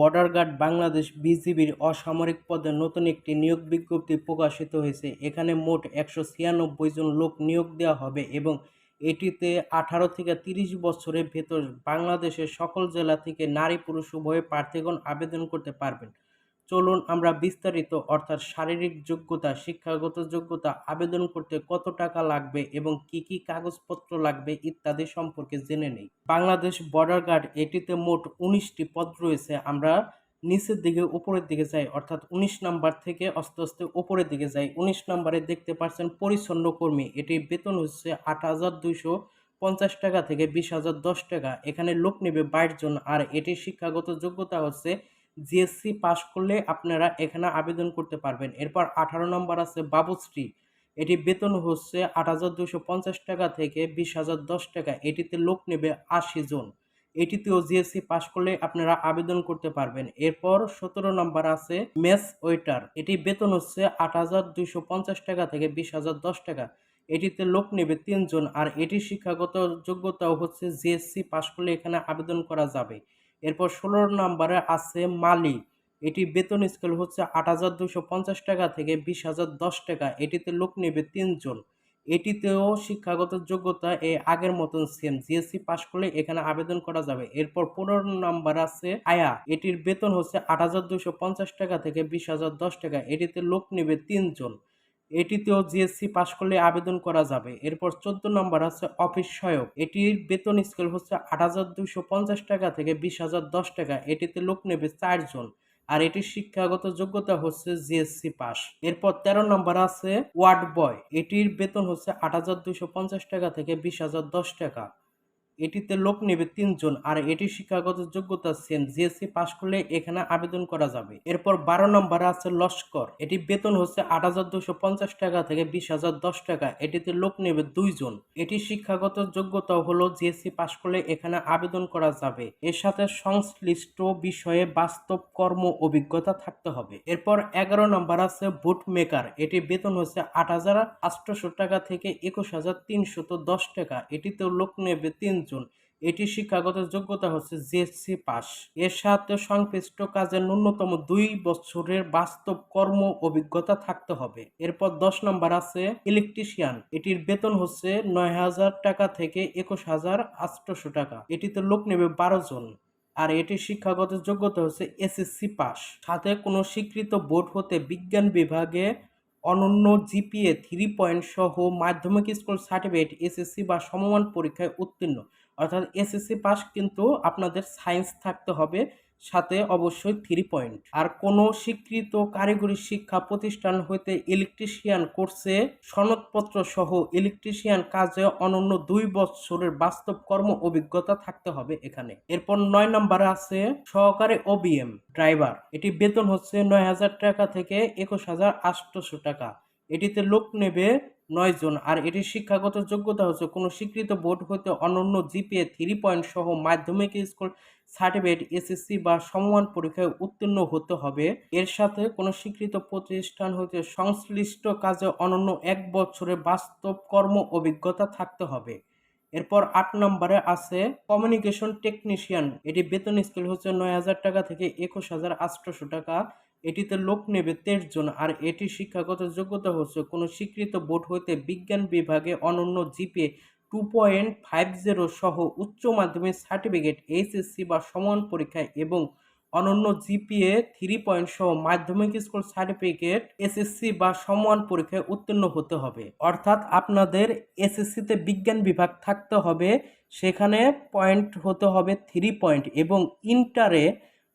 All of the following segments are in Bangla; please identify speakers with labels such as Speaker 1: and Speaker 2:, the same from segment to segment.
Speaker 1: বর্ডার গার্ড বাংলাদেশ বিজিবির অসামরিক পদে নতুন একটি নিয়োগ বিজ্ঞপ্তি প্রকাশিত হয়েছে। এখানে মোট একশো ছিয়ানব্বই জন লোক নিয়োগ দেওয়া হবে এবং এটিতে আঠারো থেকে তিরিশ বছরের ভেতর বাংলাদেশের সকল জেলা থেকে নারী পুরুষ উভয়ে প্রার্থীগণ আবেদন করতে পারবেন। চলুন আমরা বিস্তারিত, অর্থাৎ শারীরিক যোগ্যতা, শিক্ষাগত যোগ্যতা, আবেদন করতে কত টাকা লাগবে এবং কি কি কাগজপত্র লাগবে ইত্যাদি সম্পর্কে জেনে নেই। বাংলাদেশ বর্ডার গার্ড এটিতে মোট উনিশটি পদ রয়েছে। আমরা নিচের দিকে উপরের দিকে যাই, অর্থাৎ উনিশ নাম্বার থেকে আস্তে আস্তে উপরের দিকে যাই। উনিশ নাম্বারে দেখতে পাচ্ছেন পরিচ্ছন্ন কর্মী। এটির বেতন হচ্ছে আট হাজার দুইশো পঞ্চাশ টাকা থেকে বিশ হাজার দশ টাকা। এখানে লোক নেবে বাইশ জন। আর এটির শিক্ষাগত যোগ্যতা হচ্ছে জিএসসি পাশ করলে আপনারা এখানে আবেদন করতে পারবেন। এরপর আঠারো নম্বর আছে বাবুশ্রী। এটি বেতন হচ্ছে আট হাজার পঞ্চাশ টাকা থেকে বিশ হাজার দশ টাকা। এটিতে লোক নেবে আশি জন। এটিতেও জিএসসি পাশ করলে আপনারা আবেদন করতে পারবেন। এরপর সতেরো নম্বর আছে মেস ওয়েটার। এটি বেতন হচ্ছে আট হাজার পঞ্চাশ টাকা থেকে বিশ হাজার দশ টাকা। এটিতে লোক নেবে তিনজন আর এটির শিক্ষাগত যোগ্যতাও হচ্ছে জিএসসি পাশ করলে এখানে আবেদন করা যাবে। এরপর ষোলো নম্বরে আছে মালি। এটি বেতন স্কেল হচ্ছে আট হাজার দুশো পঞ্চাশ টাকা থেকে বিশ হাজার দশ টাকা। এটিতে লোক নেবে তিনজন। এটিতেও শিক্ষাগত যোগ্যতা এ আগের মতন সেম জিএসসি পাশ করলে এখানে আবেদন করা যাবে। এরপর পনেরো নাম্বার আছে আয়া। এটির বেতন হচ্ছে আট হাজার দুশো পঞ্চাশ টাকা থেকে বিশ হাজার দশ টাকা। এটিতে লোক নেবে তিনজন। এটিতেও জিএসসি পাশ করলে আবেদন করা যাবে। এরপর চোদ্দ নম্বর আছে অফিস সহায়ক। এটির বেতন স্কেল হচ্ছে আট হাজার দুশো পঞ্চাশ টাকা থেকে বিশ হাজার দশ টাকা। এটিতে লোক নেবে চারজন আর এটির শিক্ষাগত যোগ্যতা হচ্ছে জিএসসি পাস এরপর তেরো নম্বর আছে ওয়ার্ড বয়। এটির বেতন হচ্ছে আট হাজার দুশো পঞ্চাশ টাকা থেকে বিশ হাজার দশ টাকা। এটিতে লোক নেবে তিনজন আর এটি শিক্ষাগত যোগ্যতা সেম, জিএসসি পাশ করলে এখানে আবেদন করা যাবে। এরপর বারো নম্বরে আছে লস্কর। এটি বেতন হচ্ছে আট হাজার দুশো পঞ্চাশ টাকা থেকে বিশ হাজার দশ টাকা। এটিতে লোক নেবে দুইজন। এটি শিক্ষাগত যোগ্যতা হলো জিএসসি পাশ করলে এখানে আবেদন করা যাবে। এর সাথে সংশ্লিষ্ট বিষয়ে বাস্তব কর্ম অভিজ্ঞতা থাকতে হবে। এরপর এগারো নম্বর আছে বুট মেকার এটি বেতন হচ্ছে আট হাজার আটশোশো টাকা থেকে একুশ হাজার তিনশত দশ টাকা। এটিতেও লোক নেবে তিনজন। এটি শিক্ষাগত যোগ্যতা হচ্ছে জিএসসি পাস। এর সাথে সংশ্লিষ্ট কাজের ন্যূনতম দুই বছরের বাস্তব কর্ম অভিজ্ঞতা থাকতে হবে। এরপর দশ নম্বর আছে ইলেকট্রিশিয়ান। এটির বেতন হচ্ছে নয় হাজার টাকা থেকে একুশ হাজার আটশোশো টাকা। এটিতে লোক নেবে বারো জন। আর এটির শিক্ষাগত যোগ্যতা হচ্ছে এসএসসি পাস। সাথে কোনো স্বীকৃত বোর্ড হতে বিজ্ঞান বিভাগে অনন্য জিপিএ থ্রি পয়েন্ট সহ মাধ্যমিক স্কুল সার্টিফিকেট এসএসসি বা সমমান পরীক্ষায় উত্তীর্ণ। অর্থাৎ এসএসসি পাস কিন্তু আপনাদের সায়েন্স থাকতে হবে। সাথে অবশ্যই থ্রি পয়েন্ট আর কোনো স্বীকৃত কারিগরি শিক্ষা প্রতিষ্ঠান হইতে ইলেকট্রিশিয়ান কোর্সে সনদপত্র সহ ইলেকট্রিশিয়ান কাজে অনন্য দুই বছরের বাস্তব কর্ম অভিজ্ঞতা থাকতে হবে এখানে। এরপর নয় নম্বরে আছে সহকারী ওবিএম ড্রাইভার এটি বেতন হচ্ছে নয় হাজার টাকা থেকে একুশ হাজার আটশোশো টাকা। এটিতে লোক নেবে নয় জন। আর এটির শিক্ষাগত যোগ্যতা হচ্ছে কোনো স্বীকৃত বোর্ড হতে অনন্য জিপিএ থ্রি পয়েন্ট সহ মাধ্যমিক স্কুল সার্টিফিকেট, এসএসসি বা সমমান পরীক্ষায় উত্তীর্ণ হতে হবে। এর সাথে কোনো স্বীকৃত প্রতিষ্ঠান হতে সংশ্লিষ্ট কাজে অনন্য এক বছরের বাস্তব কর্ম অভিজ্ঞতা থাকতে হবে। এরপর আট নম্বরে আছে কমিউনিকেশন টেকনিশিয়ান। এটি বেতন স্কেল হচ্ছে নয় হাজার টাকা থেকে একুশ হাজার আটশোশো টাকা। এটিতে লোক নেবে তেইশ জন। আর এটি শিক্ষাগত যোগ্যতা হচ্ছে কোনো স্বীকৃত বোর্ড হইতে বিজ্ঞান বিভাগে অনন্য GPA two point five zero সহ উচ্চ মাধ্যমিক সার্টিফিকেট এইচএসসি বা সমান পরীক্ষায় এবং অনন্য জিপিএ থ্রি পয়েন্ট সহ মাধ্যমিক স্কুল সার্টিফিকেট এসএসসি বা সমান পরীক্ষায় উত্তীর্ণ হতে হবে। অর্থাৎ আপনাদের এসএসসিতে বিজ্ঞান বিভাগ থাকতে হবে, সেখানে পয়েন্ট হতে হবে থ্রি পয়েন্ট এবং ইন্টারে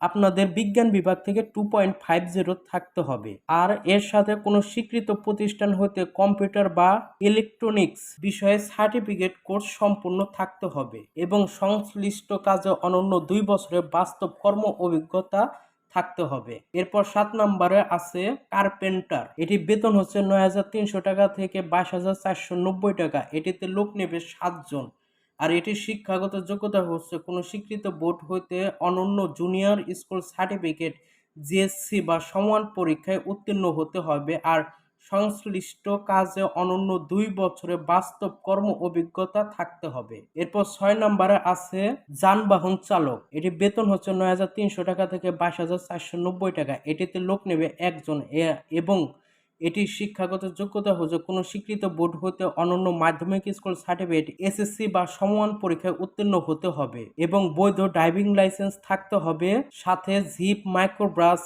Speaker 1: আপনাদের বিজ্ঞান বিভাগ থেকে টু পয়েন্ট ফাইভ জিরো থাকতে হবে। আর এর সাথে কোনো স্বীকৃত প্রতিষ্ঠান হতে কম্পিউটার বা ইলেকট্রনিক্স বিষয়ে সার্টিফিকেট কোর্স সম্পূর্ণ থাকতে হবে এবং সংশ্লিষ্ট কাজে অনন্য দুই বছরের বাস্তব কর্ম অভিজ্ঞতা থাকতে হবে। এরপর সাত নম্বরে আছে কার্পেন্টার। এটি বেতন হচ্ছে নয় হাজার তিনশো টাকা থেকে বাইশ হাজার চারশো নব্বই টাকা। এটিতে লোক নেবে সাতজন। আর এটির শিক্ষাগত যোগ্যতা হচ্ছে কোনো স্বীকৃত বোর্ড হইতে অনন্য জুনিয়র স্কুল সার্টিফিকেট, জিএসসি বা সমান পরীক্ষায় উত্তীর্ণ হতে হবে। আর সংশ্লিষ্ট কাজে অনন্য দুই বছরের বাস্তব কর্ম অভিজ্ঞতা থাকতে হবে। এরপর ছয় নম্বরে আছে যানবাহন চালক। এটি বেতন হচ্ছে নয় হাজার তিনশো টাকা থেকে বাইশ হাজার চারশো নব্বই টাকা। এটিতে লোক নেবে একজন এবং এটি শিক্ষাগত যোগ্যতা হচ্ছে কোনো স্বীকৃত বোর্ড হতে অনন্য মাধ্যমিক স্কুল সার্টিফিকেট, এসএসসি বা সমান পরীক্ষায় উত্তীর্ণ হতে হবে এবং বৈধ ড্রাইভিং লাইসেন্স থাকতে হবে। সাথে jeep, microbus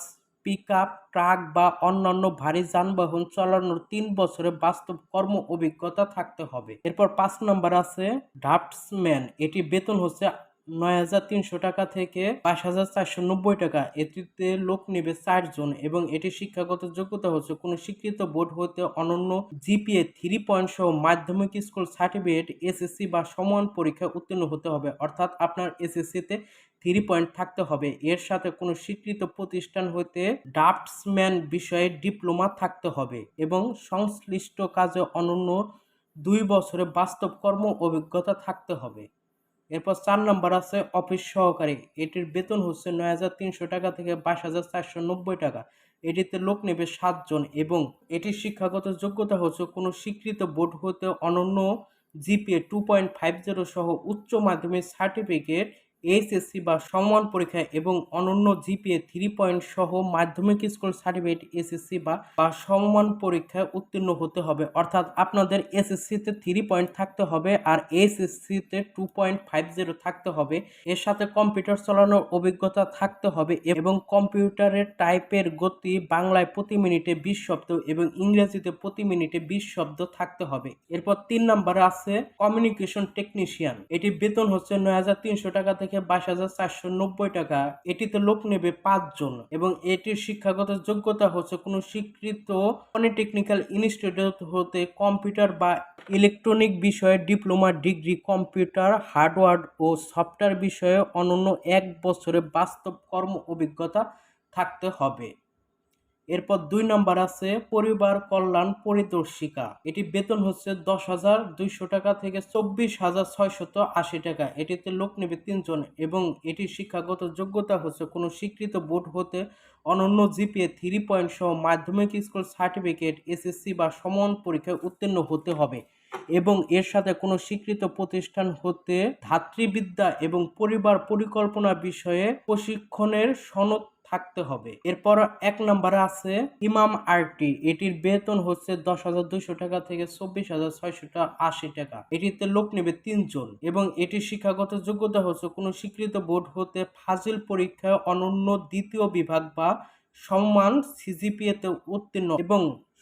Speaker 1: pick up truck বা অন্যান্য ভারী যানবাহন চালানোর তিন বছরের বাস্তব কর্ম অভিজ্ঞতা থাকতে হবে। এরপর পাঁচ নম্বর আছে, ড্রাফটসম্যান। এটি বেতন হচ্ছে নয় হাজার তিনশো টাকা থেকে পাঁচ হাজার চারশো নব্বই টাকা। এটিতে লোক নেবে চারজন এবং এটি শিক্ষাগত যোগ্যতা হচ্ছে কোনো স্বীকৃত বোর্ড হতে অনন্য জিপিএ, থ্রি পয়েন্ট সহ মাধ্যমিক স্কুল সার্টিফিকেট, এসএসসি বা সমান পরীক্ষায় উত্তীর্ণ হতে হবে। অর্থাৎ আপনার এসএসসিতে থ্রি পয়েন্ট থাকতে হবে। এর সাথে কোনো স্বীকৃত প্রতিষ্ঠান হতে ড্রাফটসম্যান বিষয়ে ডিপ্লোমা থাকতে হবে এবং সংশ্লিষ্ট কাজে অনন্য দুই বছরের বাস্তব কর্ম অভিজ্ঞতা থাকতে হবে। এরপর চার নম্বর আছে অফিস সহকারী। এটির বেতন হচ্ছে নয় হাজার তিনশো টাকা থেকে বাইশ হাজার চারশো নব্বই টাকা। এটিতে লোক নেবে সাতজন এবং এটির শিক্ষাগত যোগ্যতা হচ্ছে কোনো স্বীকৃত বোর্ড হতে অনন্য GPA two point five zero সহ উচ্চ মাধ্যমিক সার্টিফিকেট এইচএসসি বা সমান পরীক্ষা এবং অনন্য জিপিএ থ্রি পয়েন্ট সহ মাধ্যমিক স্কুল সার্টিফিকেট এসএসসি বা বা পরীক্ষায় উত্তীর্ণ হতে হবে। অর্থাৎ আপনাদের এসএসসিতে থ্রি পয়েন্ট থাকতে হবে আর এইচএসসিতে টু পয়েন্ট ফাইভ জিরো থাকতে হবে। এর সাথে কম্পিউটার চালানোর অভিজ্ঞতা থাকতে হবে এবং কম্পিউটারের টাইপের গতি বাংলায় প্রতি মিনিটে বিশ শব্দ এবং ইংরেজিতে প্রতি মিনিটে বিশ শব্দ থাকতে হবে। এরপর তিন নম্বরে আছে কমিউনিকেশন টেকনিশিয়ান এটি বেতন হচ্ছে নয় হাজার তিনশো টাকা থেকে বাইশ হাজার চারশো নব্বই টাকা। এটিতে লোক নেবে পাঁচজন এবং এটির শিক্ষাগত যোগ্যতা হচ্ছে কোনো স্বীকৃত পলিটেকনিক্যাল ইনস্টিটিউট হতে কম্পিউটার বা ইলেকট্রনিক বিষয়ে ডিপ্লোমা, ডিগ্রি, কম্পিউটার হার্ডওয়্যার ও সফটওয়্যার বিষয়ে অনন্য এক বছরে বাস্তব কর্ম অভিজ্ঞতা থাকতে হবে। এরপর দুই নম্বর আছে পরিবার কল্যাণ পরিদর্শিকা। এটি বেতন হচ্ছে দশ হাজার দুইশো টাকা থেকে চব্বিশ হাজার ছয়শত আশি টাকা। এটিতে লোক নেবে তিনজন এবং এটির শিক্ষাগত যোগ্যতা হচ্ছে কোনো স্বীকৃত বোর্ড হতে অনন্য জিপিএ থ্রি পয়েন্ট সহ মাধ্যমিক স্কুল সার্টিফিকেট, এসএসসি বা সমান পরীক্ষায় উত্তীর্ণ হতে হবে এবং এর সাথে কোনো স্বীকৃত প্রতিষ্ঠান হতে ধাত্রীবিদ্যা এবং পরিবার পরিকল্পনা বিষয়ে প্রশিক্ষণের সনদ থাকতে হবে। এরপর এক নম্বরে আছে ইমাম আরটি। এটির বেতন হচ্ছে দশ হাজার দুইশো টাকা থেকে চব্বিশ হাজার ছয়শো আশি টাকা। এটিতে লোক নেবে তিনজন এবং এটির শিক্ষাগত যোগ্যতা হচ্ছে কোনো স্বীকৃত বোর্ড হতে ফাজিল পরীক্ষায় অনন্য দ্বিতীয় বিভাগ বা সম্মান সিজিপিএতে উত্তীর্ণ এবং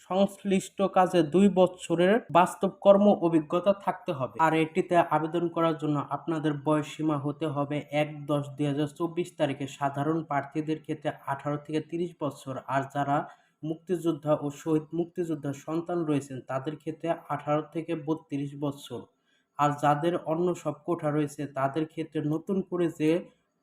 Speaker 1: সংশ্লিষ্ট কাজে দুই বছরের বাস্তব কর্ম অভিজ্ঞতা থাকতে হবে। আর এটিতে আবেদন করার জন্য আপনাদের বয়স সীমা হতে হবে এক দশ দুই হাজার চব্বিশ তারিখে। সাধারণ প্রার্থীদের ক্ষেত্রে আঠারো থেকে তিরিশ বছর। আর যারা মুক্তিযোদ্ধা ও শহীদ মুক্তিযোদ্ধার সন্তান রয়েছেন, তাদের ক্ষেত্রে আঠারো থেকে বত্রিশ বছর। আর যাদের অন্য সব কোঠা রয়েছে, তাদের ক্ষেত্রে নতুন করে যে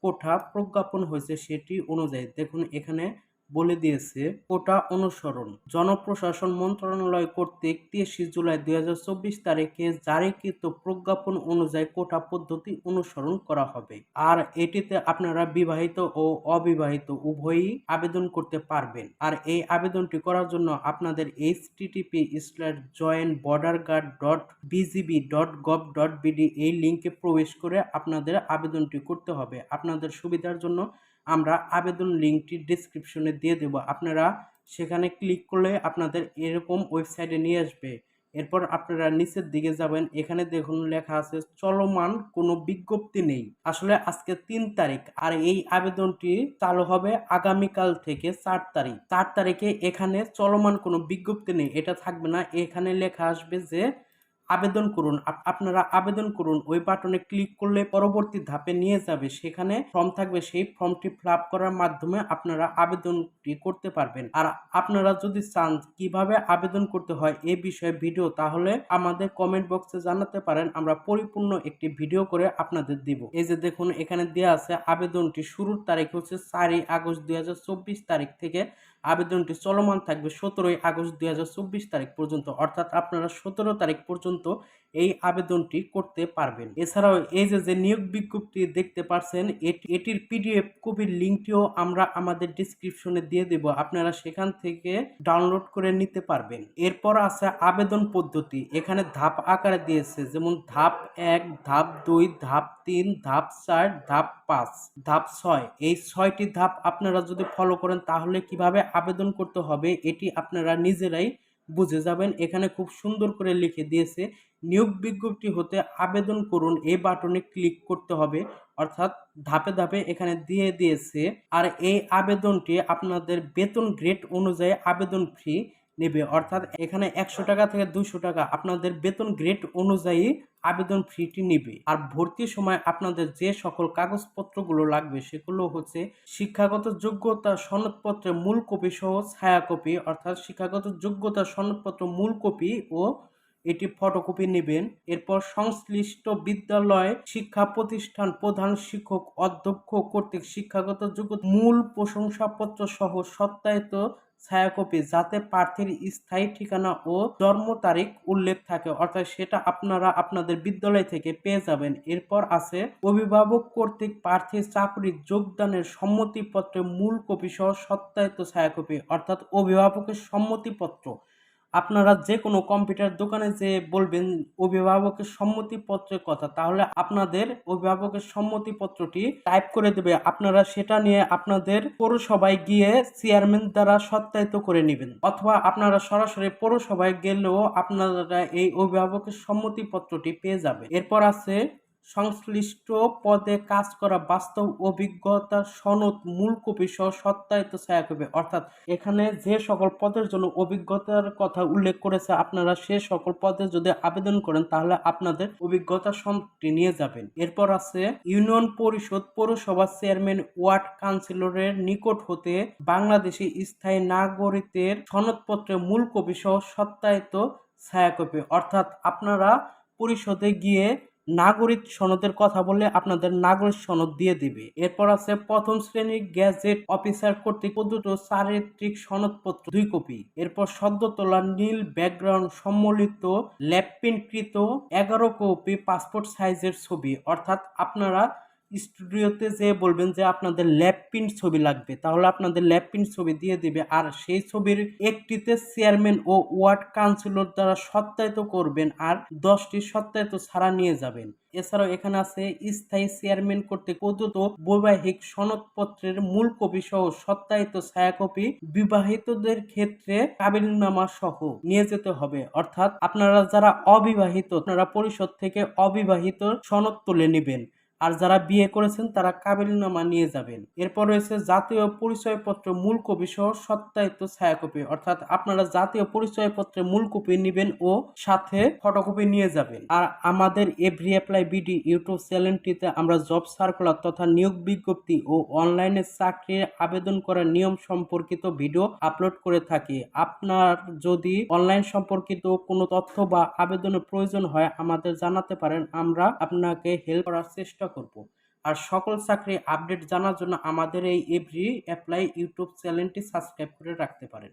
Speaker 1: কোঠা প্রজ্ঞাপন হয়েছে, সেটি অনুযায়ী দেখুন এখানে বলে দিয়েছে, কোটা অনুসরণ। জনপ্রশাসন মন্ত্রণালয় কর্তৃক তেইশে জুলাই দুই হাজার চব্বিশ তারিখে জারিকৃত প্রজ্ঞাপন অনুযায়ী কোটা পদ্ধতি অনুসরণ করা হবে। আর এটিতে আপনারা বিবাহিত ও অবিবাহিত উভয়ই আবেদন করতে পারবেন। আর এই আবেদনটি করার জন্য আপনাদের H TTP slash joint border guard dot BGB dot gov dot BD এই লিঙ্কে প্রবেশ করে আপনাদের আবেদনটি করতে হবে। আপনাদের সুবিধার জন্য আমরা আবেদন লিঙ্কটি ডিসক্রিপশনে দিয়ে দেব। আপনারা সেখানে ক্লিক করলে আপনাদের এরকম ওয়েবসাইটে নিয়ে আসবে। এরপর আপনারা নিচের দিকে যাবেন। এখানে দেখুন লেখা আছে, চলমান, কোনো বিজ্ঞপ্তি নেই। আসলে আজকে তিন তারিখ, আর এই আবেদনটি চালু হবে আগামীকাল থেকে চার তারিখ। চার তারিখে এখানে চলমান কোনো বিজ্ঞপ্তি নেই। এটা থাকবে না। এখানে লেখা আসবে যে আবেদন করুন। আপনারা আবেদন করুন। ওই বাটনে ক্লিক করলে পরবর্তী ধাপে নিয়ে যাবে। সেখানে ফর্ম থাকবে। সেই ফর্মটি ফিল করার মাধ্যমে আপনারা আবেদনটি করতে পারবেন। আর আপনারা যদি চান কীভাবে আবেদন করতে হয় এই বিষয়ে ভিডিও, তাহলে আমাদের কমেন্ট বক্সে জানাতে পারেন। আমরা পরিপূর্ণ একটি ভিডিও করে আপনাদের দিব। এই যে দেখুন, এখানে দেওয়া আছে আবেদনটি শুরুর তারিখ হচ্ছে চারই আগস্ট দুই হাজার চব্বিশ তারিখ থেকে আবেদনটি চলমান থাকবে সতেরোই আগস্ট দুই হাজার চব্বিশ তারিখ পর্যন্ত, অর্থাৎ আপনারা সতেরো তারিখ পর্যন্ত এই আবেদনটি করতে পারবেন। এছাড়াও এই যে যে নিয়োগ বিজ্ঞপ্তি দেখতে পারছেন, এটি এটির পিডিএফ কপির লিঙ্কটিও আমরা আমাদের ডিসক্রিপশনে দিয়ে দেব। আপনারা সেখান থেকে ডাউনলোড করে নিতে পারবেন। এরপর আছে আবেদন পদ্ধতি। এখানে ধাপ আকারে দিয়েছে, যেমন ধাপ এক, ধাপ দুই, ধাপ তিন, ধাপ চার, ধাপ পাঁচ, ধাপ ছয়। এই ছয়টি ধাপ আপনারা যদি ফলো করেন, তাহলে কীভাবে আবেদন করতে হবে, এটি আপনারা নিজেরাই বুঝে যাবেন। এখানে খুব সুন্দর করে লিখে দিয়েছে, নিয়োগ বিজ্ঞপ্তি হতে আবেদন করুন, এই বাটনে ক্লিক করতে হবে। অর্থাৎ ধাপে ধাপে এখানে দিয়ে দিয়েছে, আর এই আবেদনটি আপনাদের বেতন গ্রেড অনুযায়ী আবেদন ফি নেবে। অর্থাৎ এখানে একশো টাকা থেকে দুশো টাকা আপনাদের বেতন গ্রেড অনুযায়ী আবেদন ফিটি নেবে। আর ভর্তির সময় আপনাদের যে সকল কাগজপত্রগুলো লাগবে সেগুলো হচ্ছে শিক্ষাগত যোগ্যতা সনদপত্রের মূল কপি সহ ছায়া কপি অর্থাৎ শিক্ষাগত যোগ্যতা সনদপত্র মূল কপি ও এটি ফটোকপি নেবেন। এরপর সংশ্লিষ্ট বিদ্যালয় শিক্ষা প্রতিষ্ঠান প্রধান শিক্ষক, অধ্যক্ষ কর্তৃক শিক্ষাগত যোগ্যতা মূল প্রশংসাপত্র সহ সত্যায়িত ছায়াকপি যাতে প্রার্থীর স্থায়ী ঠিকানা ও জন্ম তারিখ উল্লেখ থাকে। অর্থাৎ সেটা আপনারা আপনাদের বিদ্যালয় থেকে পেয়ে যাবেন। এরপর আছে, অভিভাবক কর্তৃক প্রার্থীর চাকরির যোগদানের সম্মতিপত্রের মূল কপি সহ সত্যায়িত ছায়াকপি, অর্থাৎ অভিভাবকের সম্মতিপত্র। আপনারা যে কোনো কম্পিউটার দোকানে যে বলবেন অভিভাবকের সম্মতিপত্রের কথা, তাহলে আপনাদের অভিভাবকের সম্মতিপত্রটি টাইপ করে দেবে। আপনারা সেটা নিয়ে আপনাদের পৌরসভায় গিয়ে চেয়ারম্যান দ্বারা সত্যায়িত করে নেবেন। অথবা আপনারা সরাসরি পৌরসভায় গেলেও আপনারা এই অভিভাবকের সম্মতিপত্রটি পেয়ে যাবে এরপর আছে সংশ্লিষ্ট পদে কাজ করা বাস্তব অভিজ্ঞতা সনদ মূল কপি সহ সত্যায়িত ছায়াকপি অর্থাৎ এখানে যে সকল পদের জন্য অভিজ্ঞতার কথা উল্লেখ করেছে, আপনারা সে সকল পদে যদি আবেদন করেন, তাহলে আপনাদের অভিজ্ঞতা সনদটি নিয়ে যাবেন। এরপর আছে, ইউনিয়ন পরিষদ পৌরসভা চেয়ারম্যান ওয়ার্ড কাউন্সিলরের নিকট হতে বাংলাদেশি স্থায়ী নাগরিকদের সনদপত্রের মূল কপি সহ সত্যায়িত ছায়াকপি অর্থাৎ আপনারা পরিষদে গিয়ে নাগরিক সনদের কথা বললে আপনাদের নাগরিক সনদ দিয়ে দিবে। এরপর আছে প্রথম শ্রেণির গ্যাজেট অফিসার কর্তৃক প্রদত্ত চারিত্রিক সনদপত্র, দুই কপি। এরপর সদ্য তোলা নীল ব্যাকগ্রাউন্ড সম্মিলিত ল্যাপিনকৃত এগারো কপি পাসপোর্ট সাইজের ছবি। অর্থাৎ আপনারা স্টুডিওতে যে বলবেন যে আপনাদের ল্যাব প্রিন্ট ছবি লাগবে, তাহলে আপনাদের ল্যাব প্রিন্ট ছবি দিয়ে দিবে। আর সেই ছবির একটিতে চেয়ারম্যান ও ওয়ার্ড কাউন্সিলর দ্বারা সত্যায়িত করবেন আর দশটি সত্যায়িত ছাড়া নিয়ে যাবেন। এছাড়াও এখানে আছে, স্থায়ী চেয়ারম্যান কর্তৃক প্রদত্ত বৈবাহিক সনদপত্রের মূল কপি সহ সত্যায়িত ছায়াকপি বিবাহিতদের ক্ষেত্রে কাবিলনামা সহ নিয়ে যেতে হবে। অর্থাৎ আপনারা যারা অবিবাহিত, আপনারা পরিষদ থেকে অবিবাহিত সনদ তুলে নেবেন। আর যারা বিয়ে করেছেন, তারা কাবিলনামা নিয়ে যাবেন। এরপর রয়েছে জাতীয় পরিচয়পত্র মূল কপি সহ সত্যায়িত ছায়াকপি। অর্থাৎ আপনারা জাতীয় পরিচয়পত্রের মূল কপি নেবেন ও সাথে ফটোকপি নিয়ে যাবেন। আর আমাদের এভরি অ্যাপ্লাই বিডি ইউটিউব চ্যানেলটিতে আমরা জব সার্কুলার তথা নিয়োগ বিজ্ঞপ্তি ও অনলাইনে চাকরির আবেদন করার নিয়ম সম্পর্কিত ভিডিও আপলোড করে থাকি। আপনার যদি অনলাইন সম্পর্কিত কোনো তথ্য বা আবেদনের প্রয়োজন হয়, আমাদের জানাতে পারেন। আমরা আপনাকে হেল্প করার চেষ্টা করব। আর সকল চাকরি আপডেট জানার জন্য আমাদের এই এভরি অ্যাপ্লাই ইউটিউব চ্যানেলটি সাবস্ক্রাইব করে রাখতে পারেন।